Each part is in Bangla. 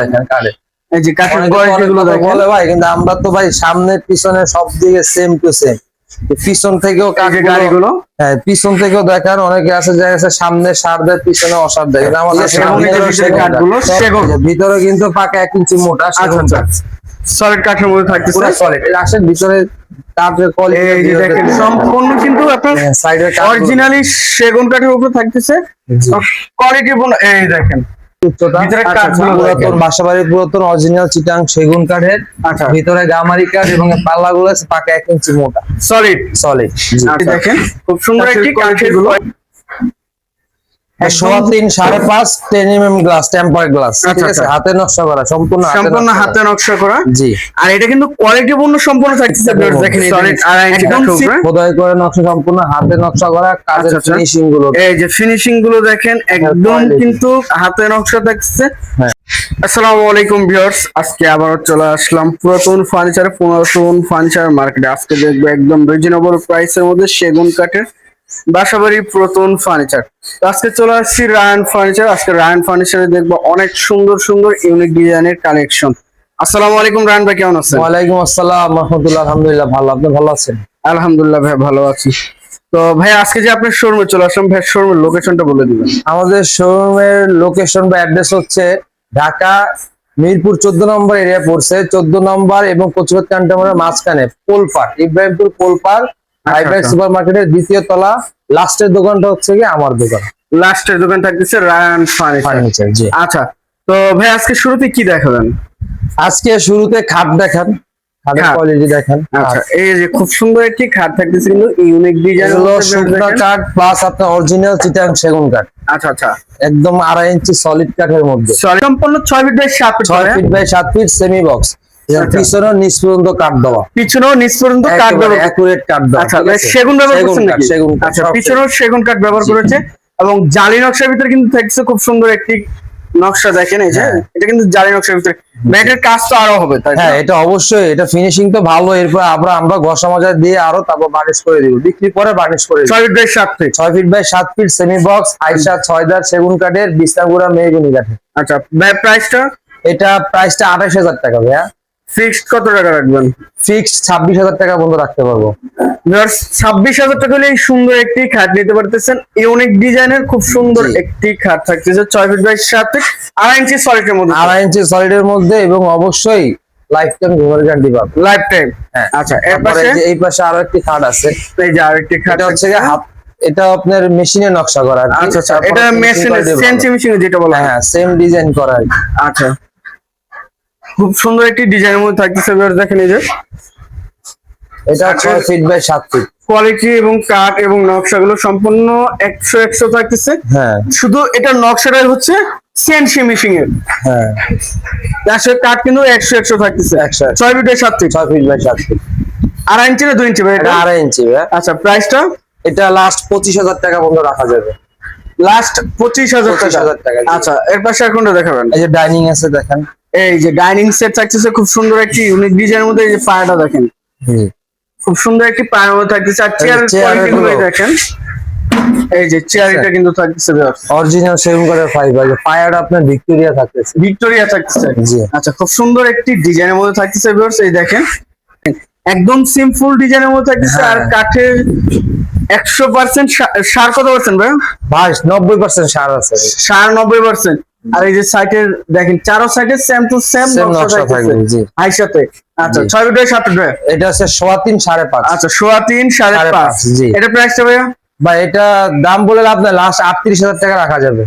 দেখেন কাঠের এই যে কাঠের কোয়ালিটি গুলো বলে ভাই কিন্তু আমরা তো ভাই সামনে পিছনে সব দিকে সেম টু সেম পিছন থেকেও গাড়িগুলো? হ্যাঁ পিছন থেকেও দেখান অনেকে আছে যে আছে সামনে সার দেয় পিছনে অসার দেয়। কিন্তু আমাদের ভিতরে কিন্তু পাকা এক ইঞ্চি মোটা আচ্ছা। সলিড কাঠের মধ্যে থাকতেছে? সলিড আসেন ভিতরে সম্পূর্ণ কিন্তু আপনার অরিজিনালি সেগুন কাঠের উপরে থাকতেছে। কোয়ালিটি এই দেখেন ভিতরে আচ্ছা, পুরাতন অরিজিনাল চিটাং সেগুন কাঠের আচ্ছা। ভিতরে গামারি কাঠ এবং পাল্লাগুলো পাকা এক ইঞ্চি মোটা। সলিড সলিড দেখেন খুব সুন্দর একটি কাঠের সোয়া তিন সাড়ে পাঁচ ten M M glass temper glass ঠিক আচ্ছা, আছে? আচ্ছা। হাতে নকশা করা সম্পূর্ণ সম্পূর্ণ হাতে নকশা করা। জি। আর এটা কিন্তু কোয়ালিটি পূর্ণ সম্পূর্ণ থাকতেছে দেখেন সলিড আড়াই ইঞ্চি একদম খোদাই করে নকশা সম্পূর্ণ হাতে নকশা করা কাজের আচ্ছা। ফিনিশিংগুলো। এই যে ফিনিশিংগুলো দেখেন একদম কিন্তু হাতে নকশা থাকছে হ্যাঁ। আসসালামু আলাইকুম ভিউয়ার্স আজকে আবারও চলে আসলাম পুরাতন ফার্নিচার পুরাতন ফার্নিচার মার্কেটে আজকে দেখব একদম রিজনেবল প্রাইসের মধ্যে সেগুন কাঠের বাসাবাড়ি পুরাতন ফার্নিচার তো আজকে চলে আসছি রায়ন ফার্নিচার আজকে রায়ন ফার্নিচারে দেখব অনেক সুন্দর সুন্দর ইউনিক ডিজাইনের কালেকশন আসসালামু আলাইকুম রায়ন ভাই কেমন আছেন? ওয়ালাইকুম আসসালাম রহমতুল্লাহ আলহামদুলিল্লাহ ভালো। আপনি ভালো আছেন? আলহামদুলিল্লাহ ভাই ভালো আছি। তো ভাই আজকে যে আপনার শোরুমে চলে আসলাম ভাই শোরুমের লোকেশনটা বলে দিবেন। আমাদের শোরুমের লোকেশন বা অ্যাড্রেস হচ্ছে ঢাকা মিরপুর চোদ্দ নম্বর এরিয়া পড়ছে। চোদ্দ নম্বর এবং কচুরত ক্যান্টনমেন্টের মাঝখানে পোলপার ইব্রাহিমপুর পোলপার হাইব্রাইড আচ্ছা। সুপার মার্কেটের দ্বিতীয় তলা লাস্টের দোকানটা হচ্ছে কি আমার দোকান। লাস্টের দোকান থাকতেছে রায়ান ফার্নিচার। জি। আচ্ছা তো ভাই আজকে শুরুতে কি দেখাবেন? আজকে শুরুতে খাট দেখান খাটের কোয়ালিটি দেখেন আচ্ছা এই যে খুব সুন্দর একটি খাট থাকতেছে কিন্তু ইউনিক ডিজাইন শুকনো কাঠ প্লাস আপনার অরিজিনাল চিটাং সেগুন কাঠ। আচ্ছা আচ্ছা। একদম আড়াই ইঞ্চি সলিড কাঠের মধ্যে। সম্পূর্ণ ছয় ফিট বাই সাত ফিট ছয় ফিট বাই সাত ফিট সেমি বক্স আচ্ছা। নিচ পর্যন্ত কাঠ দেওয়া। পিছনেও নিচ পর্যন্ত কাঠ ব্যবহার অ্যাকুরেট কাঠ দেওয়া আচ্ছা ঠিক ভাই আছে? সেগুন ব্যবহার করছেন নাকি? সেগুন আচ্ছা পিছনেও সেগুন। ব্যবহার করেছে এবং জালি নকশার ভিতরে কিন্তু থাকছে খুব সুন্দর একটি নকশা দেখেন এই যে। হ্যাঁ। এটা কিন্তু জালি নকশার ভিতরে। ব্যাটের কাজ তো আরও হবে তাই হ্যাঁ এটা অবশ্যই এটা ফিনিশিং তো ভালো এরপর আমরা আমরা ঘষা মজা দিয়ে আরও তারপর বার্নিশ করে দিব। বিক্রি পরে বার্নিশ করে ছয় ফিট বাই সাত ফিট ছয় ফিট বাই সাত ফিট সেমি বক্স আইসা ছয় দার সেগুন কাঠের বিস্তারগুড়া মেহগুনি কাঠের। আচ্ছা প্রাইসটা এটা প্রাইসটা আঠাশ হাজার টাকা ভাইয়া। ফিক্সড কত টাকা রাখবেন? ফিক্সড ছাব্বিশ হাজার টাকা বন্ধ রাখতে পারব। ছাব্বিশ হাজার টাকা হলে এই সুন্দর একটি খাট নিতে পারতেছেন। ইউনিক ডিজাইনের খুব সুন্দর একটি খাট থাকতেছে ছয় ফিট বাই সাত ফিট আড়াই ইঞ্চি সলিডের মধ্যে। আড়াই ইঞ্চি সলিডের মধ্যে এবং অবশ্যই লাইফ টাইম ঘুমের গ্যারান্টি পাবে লাইফ টাইম হ্যাঁ। আচ্ছা এর পাশে? এই পাশে আরও একটি খাট আছে। এই যে আরেকটি খাট এটা হচ্ছে হাত এটা আপনার মেশিনে নকশা করা আচ্ছা আচ্ছা এটা মেশিন সেন্সি মেশিন যেটা বলা হ্যাঁ। সেম ডিজাইন করা আচ্ছা। খুব সুন্দর একটি ডিজাইনের মধ্যে থাকতেছে এবার দেখেন এই যে। এটা ছয় ফিট বাই সাত ফিট কোয়ালিটি এবং কাঠ এবং নকশাগুলো সম্পূর্ণ একশো একশো থাকতেছে। হ্যাঁ। শুধু এটা নকশাটাই হচ্ছে সিএনসি মেশিন এর। হ্যাঁ। আসলে কাঠ কিন্তু একশো একশো থাকতেছে। একশো একশো। ছয় ফিটের সাত ফিট ছয় ফিট বাই সাত ফিট আড়াই ইঞ্চি না দুই ইঞ্চি ভাই এটা? আড়াই ইঞ্চি ভাইয়া। আচ্ছা প্রাইসটা এটা লাস্ট পঁচিশ হাজার টাকা পর্যন্ত রাখা যাবে। লাস্ট পঁচিশ হাজার 25,000 টাকা, আচ্ছা এর পাশে কোনটা দেখাবেন? এই যে ডাইনিং আছে দেখেন। এই যে ডাইনিং সেট থাকতেছে খুব সুন্দর একটি ইউনিক ডিজাইনের মধ্যে এই যে পায়াটা দেখেন। খুব সুন্দর একটি পায়ের মধ্যে থাকতেছে আরগুলো। দেখেন। এই যে চেয়ার এটা কিন্তু থাকতেছে অরিজিনাল সেভিং করার ফাইবার পায়ার আপনার ভিক্টোরিয়া থাকতেছে। ভিক্টোরিয়া থাকতেছে। জি। আচ্ছা খুব সুন্দর একটি ডিজাইনের মধ্যে থাকতেছে ভিউয়ার্স এই দেখেন। একদম সিম্পল ডিজাইনের মধ্যে থাকতেছে আর হ্যাঁ। কাঠের একশো পার্সেন্ট সার কত পার্সেন্ট ভাই? ভাই নব্বই পার্সেন্ট সার আছে। সার নব্বই পার্সেন্ট আর এই যে সাইটের দেখেন চারো সাইডে সেম টু সেম নকশা থাকবে, জি। হাই সাথে আচ্ছা জি। ছয় ফিট সাত ফিট এটা তিন সাড়ে পাঁচ। আচ্ছা সোয়া তিন সাড়ে সাড়ে পাঁচ। পাঁচ, জি। এটা প্রাইসটা ভাইয়া? বা এটা দাম বলে লাভ নাই লাস্ট আটত্রিশ হাজার টাকা রাখা যাবে।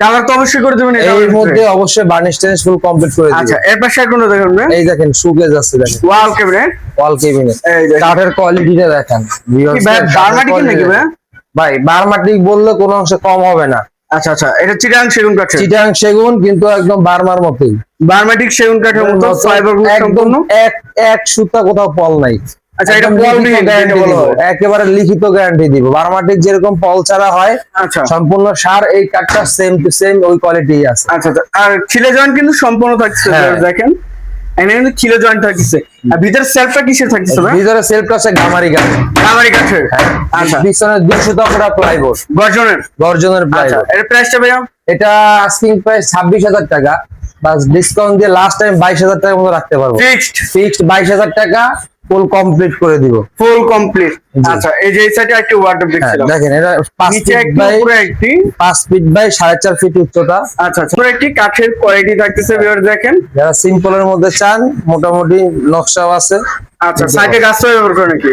কালার তো অবশ্যই করে দেবেন এর মধ্যে অবশ্যই বার্নিশ টেনিস ফুল কমপ্লিট করে আচ্ছা দিবে। এর পাশে কোনো দেখেন ভাই এই দেখেন সুকেজ আছে দেখেন। ওয়াল ক্যাবিনেট ওয়াল দেখেন। কাঠের কোয়ালিটিটা দেখেন। কি ভাই বারমাটি কি নাকি ভাই ভাই বারমাটিক বললে কোনো অংশে কম হবে না। আচ্ছা আচ্ছা এটা চিটাং সেগুন কাঠের? চিটাং সেগুন কিন্তু একদম বার্মার মতোই। বারমাটিক সেগুন কাঠের মতো ফাইবার সম্পূর্ণ? এক এক সুতা কোথাও পল নাই। আচ্ছা, এটা পল। একেবারে লিখিত গ্যারান্টি দিব। বারমাটিক যেরকম পল ছাড়া হয় আচ্ছা। সম্পূর্ণ সার এই কাঠটা সেম টু সেম ওই কোয়ালিটি আছে। আচ্ছা আচ্ছা। আর খিলে জয়েন্ট কিন্তু সম্পূর্ণ থাকছে হ্যাঁ। দেখেন। এখানে কিন্তু জয়েন্ট আর ভিতরে সেলফটা কিসের থাকতেছে ভাই ভিতরে সেলফটা আছে গামারি গাছ। কামারি কাঠের আচ্ছা। পিছনে দুইশো টাকা প্লাইবোর্ড গর্জনের। গর্জনের আচ্ছা। প্লাইবোর্ড এর প্রাইসটা ভাইয়া? এটা আস্কিং প্রাইস টাকা। বাস ডিসকাউন্ট দিয়ে লাস্ট টাইম টাকার মতো রাখতে পারব। ফিক্সড ফিক্সড বাইশ হাজার টাকা। ফুল কমপ্লিট করে দিব। ফুল কমপ্লিট আচ্ছা এই যে এই সাইডে একটু ওয়ার্ডরোব হ্যাঁ, দেখছিলাম। দেখেন এটা পাঁচ ফিট বাই উপরে একটি পাঁচ ফিট বাই সাড়ে চার ফিট উচ্চতা। আচ্ছা আচ্ছা। উপরে একটি কাঠের কোয়ালিটি থাকতেছে ভিউয়ার দেখেন। যারা সিম্পলের মধ্যে চান মোটামুটি নকশাও আছে। আচ্ছা সাইডে গাছ ব্যবহার করে নাকি?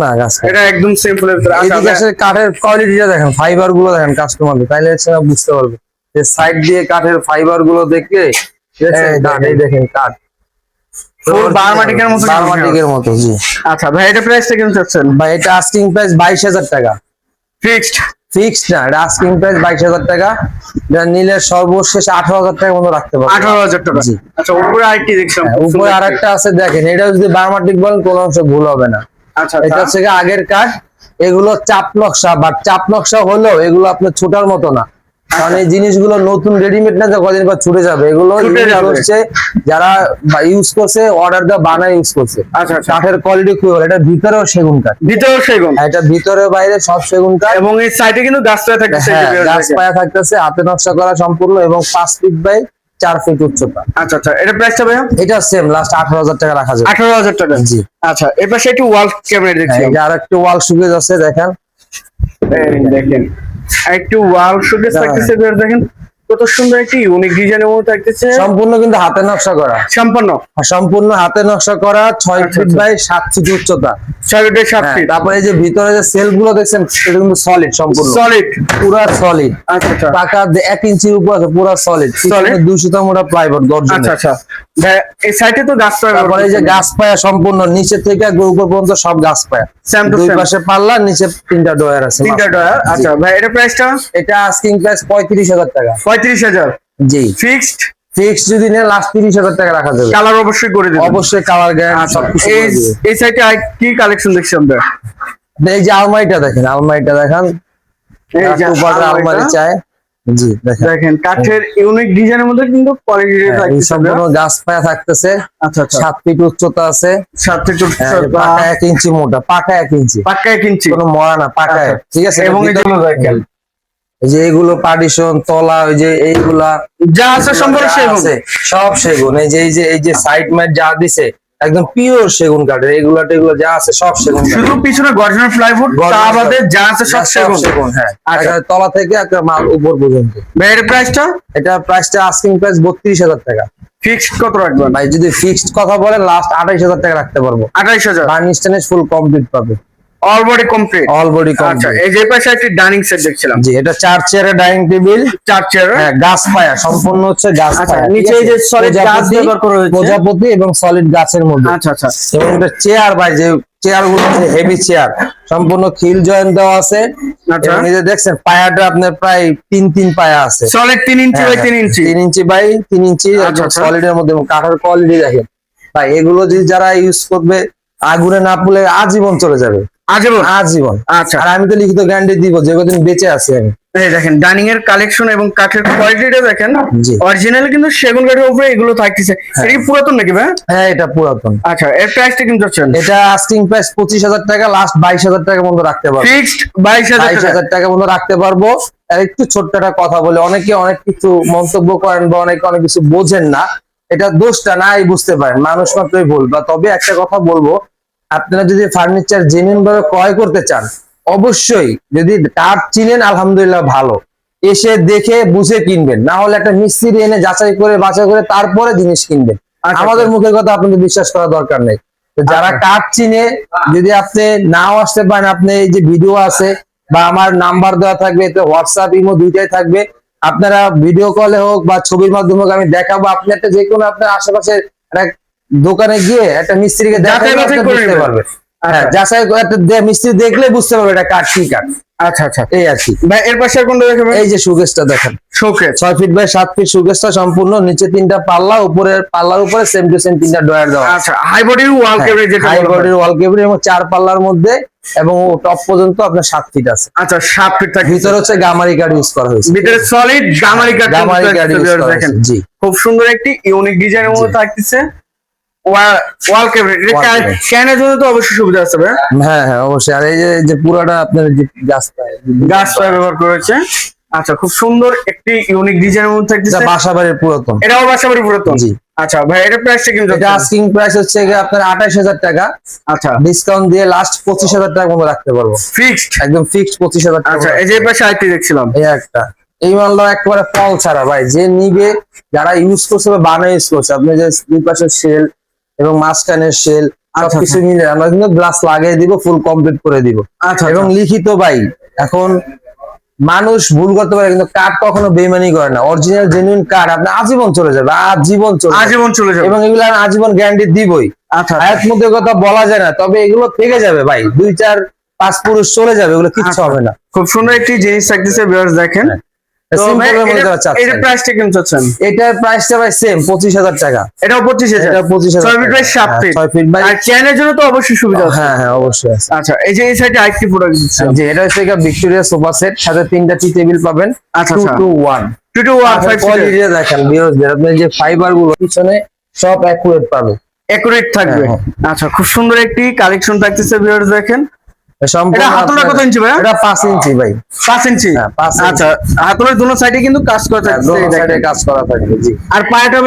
না গাছ এটা একদম সিম্পলের ভিতরে। আচ্ছা কাঠের কোয়ালিটিটা দেখেন ফাইবারগুলো দেখেন কাস্টমারকে তাইলে সেটা বুঝতে পারবে। যে সাইড দিয়ে কাঠের ফাইবারগুলো আছে? এই দেখেন কাঠ। বারমাটিকের মতো বারমাটিকের মতো জি। আচ্ছা ভাই এটা প্রাইসটা কেমন চাচ্ছেন? ভাই এটা আস্কিং প্রাইস বাইশ হাজার টাকা। ফিক্সড ফিক্সড না এটা আস্কিং প্রাইস বাইশ হাজার টাকা। এটা নিলে সর্বশেষ আঠারো হাজার টাকার মতো রাখতে টাকা। জি। আচ্ছা উপরে আরেকটি হ্যাঁ, উপরে সুন্দর আর একটি। একটা আছে দেখেন এটা যদি বারমাটিক বলেন কোনো অংশ ভুল হবে না। আচ্ছা এটা হচ্ছে আগের কাঠ এগুলো চাপ নকশা বা চাপ নকশা হলেও এগুলো আপনার ছোটার মতো না। কারণ এই জিনিসগুলো নতুন রেডিমেড না যে কদিন পর ছুটে যাবে এগুলো। করছে যারা ইউজ করছে অর্ডার দেওয়া বানায় ইউজ করছে। আচ্ছা আচ্ছা। কাঠের কোয়ালিটি খুবই ভালো। এটা ভিতরেও সেগুন কাঠ। ভিতরেও সেগুন। এটা ভিতরে বাইরে সব সেগুন কাঠ। এবং এই সাইডে কিন্তু গাছটা থাকতেছে এই যে হ্যাঁ গাছ দেখেন। পায়া থাকতেছে হাতে নকশা করা সম্পূর্ণ এবং পাঁচ ফিট বাই চার ফিট উচ্চতা। আচ্ছা আচ্ছা। এটা প্রাইসটা ভাইয়া? এটা সেম লাস্ট আঠারো হাজার টাকা রাখা যাবে। আঠারো হাজার টাকা। জি। আচ্ছা এর পাশে একটু ওয়াল ক্যাবিনেট দেখছি হ্যাঁ, যে আর একটু ওয়াল সুকেজ আছে দেখেন। এই দেখেন একটু ওয়াল শোকেস হ্যাঁ। থাকতেছে ভিউয়ার দেখেন কত সুন্দর একটি ইউনিক ডিজাইনের মধ্যে থাকতেছে। সম্পূর্ণ কিন্তু হাতে নকশা করা। সম্পন্ন আর সম্পূর্ণ হাতে নকশা করা ছয় আচ্ছা, ফিট আচ্ছা। বাই সাত ফিট উচ্চতা। ছয় ফিট সাত হ্যাঁ, ফিট তারপরে যে ভিতরে যে সেলফগুলো দেখছেন এটা কিন্তু সলিড সম্পূর্ণ। সলিড পুরা সলিড আচ্ছা আচ্ছা। টাকা দে- এক ইঞ্চির উপর আছে পুরা সলিড Solid? দুইশো মোটা প্লাইবোর্ড গর্জন আচ্ছা আচ্ছা। এই সাইডে তো গাছ তারপরে এই যে গাছ পায়া সম্পূর্ণ নিচে থেকে উপর পর্যন্ত সব গাছ পায়া। দুই পাশে পাল্লা নিচে তিনটা ডয়ার আছে তিনটা ডয়ার আচ্ছা ভাই এটা প্রাইসটা এটা আস্কিং প্রাইস টাকা। পঁয়ত্রিশ হাজার? জি। ফিক্সড ফিক্স যদি নেন লাস্ট তিরিশ হাজার টাকা রাখা যাবে। কালার অবশ্যই করে দেবেন। অবশ্যই কালার গ্যারান্টি আচ্ছা সবকিছু এই। সাইডে কি কালেকশন দেখছি আমরা এই যে আলমারিটা দেখেন আলমারিটা দেখেন। আলমারি চায় জি দেখেন। কাঠের ইউনিক ডিজাইনের মধ্যে কিন্তু কোয়ালিটি হ্যাঁ, সম্পূর্ণ গাছ পায়া থাকতেছে। আচ্ছা আচ্ছা। ফিট উচ্চতা আছে। থেকে হ্যাঁ, পাকা ইঞ্চি মোটা পাকা ইঞ্চি। কিনছি কোনো মরা না পাকা আচ্ছা। ঠিক আছে এবং দেখেন। যে এইগুলো পার্টিশন তলা ওই যে এইগুলা যা আছে সম্পূর্ণ যা সেগুন। সব সেগুন। এই যে এই যে এই যে সাইড ম্যাট যা দিছে একদম পিওর সেগুন কাঠের রেগুলার টেগুলো যা আছে সব সেগুন শুধু পিছনে গর্জনের প্লাইউড তা বাদে যা আছে সব সেগুন। সেগুন হ্যাঁ। আচ্ছা। তলা থেকে একটা মাল উপর পর্যন্ত। এর প্রাইসটা এটা প্রাইসটা আস্কিং প্রাইস বত্রিশ হাজার টাকা। ফিক্সড কত রাখবেন? ভাই যদি ফিক্সড কথা বলেন লাস্ট আঠাইশ হাজার টাকা রাখতে পারব। আঠাইশ হাজার। বার্নিশ টেনিশ ফুল কমপ্লিট পাবে। All body complete all body আচ্ছা কমপ্লিট এই যে পাশে একটি ডাইনিং সেট দেখছিলাম। জি এটা চার চেয়ারের ডাইনিং টেবিল চার চেয়ার। হ্যাঁ গাছ পায়া সম্পূর্ণ হচ্ছে গাছ আচ্ছা, পায়া নিচে এই যে solid গাছ ব্যবহার করা হয়েছে। প্রজাপতি এবং সলিড গাছের মধ্যে। আচ্ছা আচ্ছা। এবং এটা চেয়ার ভাই যে চেয়ারগুলো হেভি চেয়ার সম্পূর্ণ খিল জয়েন্ট দেওয়া আছে। আচ্ছা। যে দেখছেন পায়াটা আপনার প্রায় তিন তিন পায়া আছে। সলিড তিন ইঞ্চি বাই হ্যাঁ, তিন ইঞ্চি তিন ইঞ্চি বাই তিন ইঞ্চি আচ্ছা, আচ্ছা। সলিডের মধ্যে কাঠের কোয়ালিটি দেখেন। ভাই এগুলো যদি যারা ইউজ করবে আগুনে না পুলে আজীবন চলে যাবে। আজীবন? আজীবন। আচ্ছা। আর আমি তো লিখিত গ্যারান্টি দিব যে কদিন বেঁচে আছি আমি। এই দেখেন ডাইনিং এর কালেকশন এবং কাঠের কোয়ালিটিটা দেখেন অরিজিনাল কিন্তু সেগুন কাঠের উপরে এগুলো থাকতেছে। এটা কি পুরাতন নাকি ভাই? হ্যাঁ এটা পুরাতন। আচ্ছা এর প্রাইসটা কিন্তু হচ্ছেন এটা আস্কিং প্রাইস পঁচিশ হাজার টাকা লাস্ট বাইশ হাজার টাকা পর্যন্ত রাখতে পারব। ফিক্সড বাইশ হাজার টাকা। হাজার টাকা পর্যন্ত রাখতে পারব। আর একটু ছোট্ট একটা কথা বলে অনেকে অনেক কিছু মন্তব্য করেন বা অনেকে অনেক কিছু বোঝেন না। এটা দোষটা নাই বুঝতে পারেন। মানুষ মাত্রই ভুল বা তবে একটা কথা বলব আপনারা যদি ফার্নিচার জেনুইন ভাবে ক্রয় করতে চান অবশ্যই যদি কাঠ চিনেন আলহামদুলিল্লাহ ভালো। এসে দেখে বুঝে কিনবেন। না হলে একটা মিস্ত্রি এনে যাচাই করে বাছাই করে তারপরে জিনিস কিনবেন। আচ্ছা, আমাদের মুখের কথা আপনাদের বিশ্বাস করা দরকার নেই। যারা আচ্ছা। কাঠ চিনে যদি আপনি নাও আসতে পারেন আপনি এই যে ভিডিও আছে বা আমার নাম্বার দেওয়া থাকবে এতে হোয়াটসঅ্যাপ ইমো দুইটাই থাকবে। আপনারা ভিডিও কলে হোক বা ছবির মাধ্যমে হোক আমি দেখাবো। আপনি একটা যে কোনো আপনার আশেপাশে একটা দোকানে গিয়ে একটা মিস্ত্রিকে বুঝতে পারবে আচ্ছা। হ্যাঁ যাচাই দে- মিস্ত্রি দেখলে বুঝতে পারবে এটা কাঠ কি কাঠ আচ্ছা আচ্ছা। এই আর কি। ভাই এর পাশে কোনটা এই যে সুকেশটা দেখেন। ছয় ফিট বাই সাত ফিট সুকেশটা সম্পূর্ণ নিচে তিনটা পাল্লা উপরে পাল্লার উপরে সেম টু সেম তিনটা ডয়ার দেওয়া আচ্ছা হাই বডির ওয়াল কেবিনেট যেটা হাই বলা হয়। বডির ওয়াল কেবিল এবং চার পাল্লার মধ্যে এবং টপ পর্যন্ত আপনার সাত ফিট আছে। আচ্ছা সাত ফিট থাকে ভিতরে হচ্ছে গামারি কাঠ ইউজ করা হয়েছে। ভিতরে সলিড গামারি কাঠ গামারি কাঠ দেখেন। জি। খুব সুন্দর একটি ইউনিক ডিজাইনের মধ্যে থাকতেছে। ওয়াল জন্য তো অবশ্যই সুবিধা আছে হ্যাঁ হ্যাঁ অবশ্যই। আর এই যে পুরাটা আপনার যে গাছটা গাছ ব্যবহার করেছে। আচ্ছা খুব সুন্দর একটি ইউনিক ডিজাইনের মধ্যে এটা থাকতেছে বাসা পুরাতন। এটাও বাসাবাড়ি পুরাতন? জি। আচ্ছা ভাই এটা প্রাইসটা কিন্তু এটা আস্কিং প্রাইস হচ্ছে আপনার আঠাশ হাজার টাকা। আচ্ছা। ডিসকাউন্ট দিয়ে লাস্ট পঁচিশ হাজার টাকা মতো রাখতে পারব। ফিক্সড একদম ফিক্সড পঁচিশ হাজার টাকা আচ্ছা এই যে পাশে আইটি দেখছিলাম। এই একটা। এই মালটা একেবারে ফল ছাড়া ভাই। যে নিবে যারা ইউজ করছে বা বানা ইউজ করছে আপনি যে দুই শেল এবং মাঝখানের শেল আচ্ছা, সবকিছু মিলে আমরা কিন্তু গ্লাস লাগিয়ে দিব ফুল কমপ্লিট করে দিব। আচ্ছা এবং লিখিত ভাই এখন মানুষ ভুল করতে পারে কিন্তু কার্ড কখনো বেমানি করে না। অরিজিনাল জেনুইন কার্ড আপনি আজীবন চলে যাবে আজীবন চলে আজীবন চলে যাবে। এবং এগুলো আমি আজীবন গ্যারান্টি দিবই। আচ্ছা আয়াত মধ্যে কথা বলা যায় না তবে এগুলো থেকে যাবে ভাই। দুই চার পাঁচ পুরুষ চলে যাবে এগুলো কিচ্ছু আচ্ছা। হবে না। খুব সুন্দর একটি জিনিস থাকতেছে ভিউয়ার্স দেখেন। এটার প্রাইসটা কেমন চাচ্ছেন? এটার প্রাইসটা ভাই সেম পঁচিশ হাজার টাকা। এটাও এটা ফিট বাই সাত ফিট ছয় ফিট বাই আর চ্যানের জন্য তো অবশ্যই সুবিধা আছে। হ্যাঁ হ্যাঁ অবশ্যই আছে। আচ্ছা এই যে এই সাইডে আরেকটি প্রোডাক্ট দিচ্ছে। যে এটা হচ্ছে ভিক্টোরিয়া সোফা সেট সাথে তিনটা টি টেবিল পাবেন। আচ্ছা, টু আচ্ছা। টু ওয়ান টু দেখেন আপনি যে ফাইবারগুলো পিছনে সব অ্যাকুরেট পাবে। একুরেট থাকবে। হ্যাঁ, আচ্ছা খুব সুন্দর একটি কালেকশন থাকতেছে ভিউয়ার্স দেখেন। এটা কত ইঞ্চি? এটা ভাই। ইঞ্চি? হ্যাঁ, ইঞ্চি। আচ্ছা দুটো সাইডে কিন্তু কাজ করা হ্যাঁ, দোনো। সাইডে কাজ করা জি। আর পায়াটা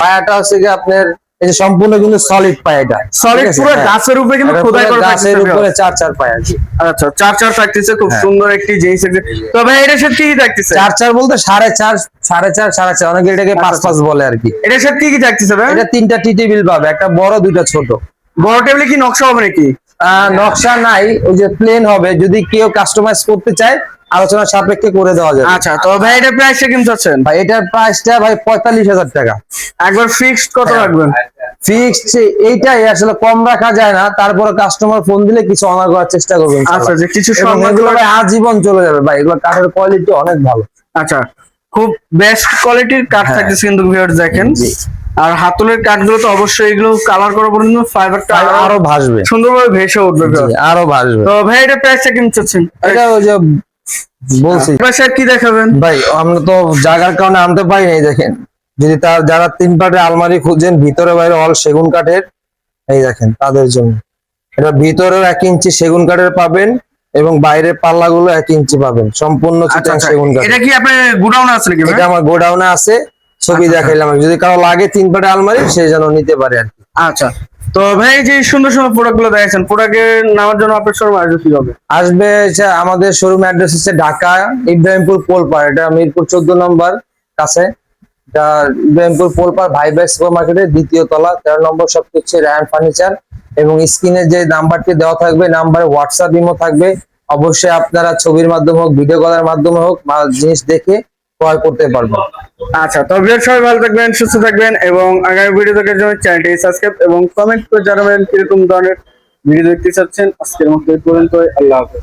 পায়াটা হচ্ছে কি আপনার এই যে সম্পূর্ণ কিন্তু সলিড পায়াটা। সলিড পুরো হ্যাঁ। গাছের উপরে কিন্তু এটা খোদাই পুরো করা গাছের উপরে চার চার পায়া জি। আচ্ছা চার চার থাকতেছে খুব হ্যাঁ। সুন্দর একটি কি থাকতেছে? চার চার বলতে সাড়ে চার সাড়ে চার সাড়ে চার অনেকে এটাকে পাঁচ আচ্ছা, পাঁচ বলে আর কি। কি থাকতেছে ভাই? এটা তিনটা টি টেবিল পাবে একটা বড় দুইটা ছোট। বড় টেবিলে কি নকশা হবে নাকি? নকশা নাই ওই যে প্লেন হবে। যদি কেউ কাস্টমাইজ করতে চায় আলোচনা সাপেক্ষে করে দেওয়া যাবে। আচ্ছা তো ভাই এটার প্রাইসটা কেমন চাচ্ছেন ভাই এটার প্রাইসটা ভাই পঁয়তাল্লিশ হাজার টাকা। একবার ফিক্সড কত হ্যাঁ। রাখবেন? ফিক্সড এইটাই আসলে কম রাখা যায় না। তারপরে কাস্টমার ফোন দিলে কিছু অনার করার চেষ্টা করবেন আচ্ছা যে কিছু এগুলো ভাই আজীবন চলে যাবে। ভাই এগুলো কাঠের কোয়ালিটি অনেক ভালো। আচ্ছা খুব বেস্ট কোয়ালিটির কাঠ হ্যাঁ। থাকতেছে কিন্তু ভিউয়ার্স দেখেন। আর হাতলের কাঠগুলো তো অবশ্যই এগুলো কালার করা পর্যন্ত ফাইবারটা আর ভাসবে। সুন্দরভাবে ভেসে উঠবে আরও ভাসবে। তো ভাই এটা প্রাইসটা কেমন চাচ্ছেন এটা ওই যে বলছি। স্যার কি দেখাবেন? ভাই আমরা তো জায়গার কারণে আনতে পারি নাই দেখেন। যদি তার যারা তিন পাটের আলমারি খুঁজছেন ভিতরে বাইরে অল সেগুন কাঠের এই দেখেন তাদের জন্য। এটা ভিতরেও এক ইঞ্চি সেগুন কাঠের পাবেন এবং বাইরের পাল্লাগুলো এক ইঞ্চি পাবেন। সম্পূর্ণ আচ্ছা আচ্ছা। সেগুন কাঠ এটা কি আপনার গুডাউন আছে নাকি এটা আমার গোডাউনে আছে। ছবি আচ্ছা, দেখাইলাম যদি কারও লাগে তিন পাটে আলমারি সে যেন নিতে পারে আর কি। আচ্ছা। তো ভাই এই যে সুন্দর সুন্দর প্রোডাক্টগুলো দেখাচ্ছেন প্রোডাক্টের নেওয়ার জন্য আপনার শোরুম আসবে কি হবে আসবে আমাদের শোরুম অ্যাড্রেস হচ্ছে ঢাকা ইব্রাহিমপুর পোলপার এটা মিরপুর চোদ্দ নম্বর কাছে। ইব্রাহিমপুর পোলপার ভাই ভাই সুপার মার্কেটের দ্বিতীয় তলা তেরো নম্বর সব হচ্ছে রায়ন ফার্নিচার এবং স্ক্রিনে যে নাম্বারটি দেওয়া থাকবে নাম্বারে হোয়াটসঅ্যাপ ইমো থাকবে। অবশ্যই আপনারা ছবির মাধ্যমে হোক ভিডিও কলের মাধ্যমে হোক জিনিস দেখে ক্রয় করতে পারব। আচ্ছা তবে সবাই ভালো থাকবেন, সুস্থ থাকবেন এবং আগামী ভিডিও দেখার জন্য চ্যানেলটি সাবস্ক্রাইব এবং কমেন্ট করে জানাবেন কীরকম ধরনের ভিডিও দেখতে চাচ্ছেন। আজকের মতো পর্যন্ত আল্লাহ হাফেজ।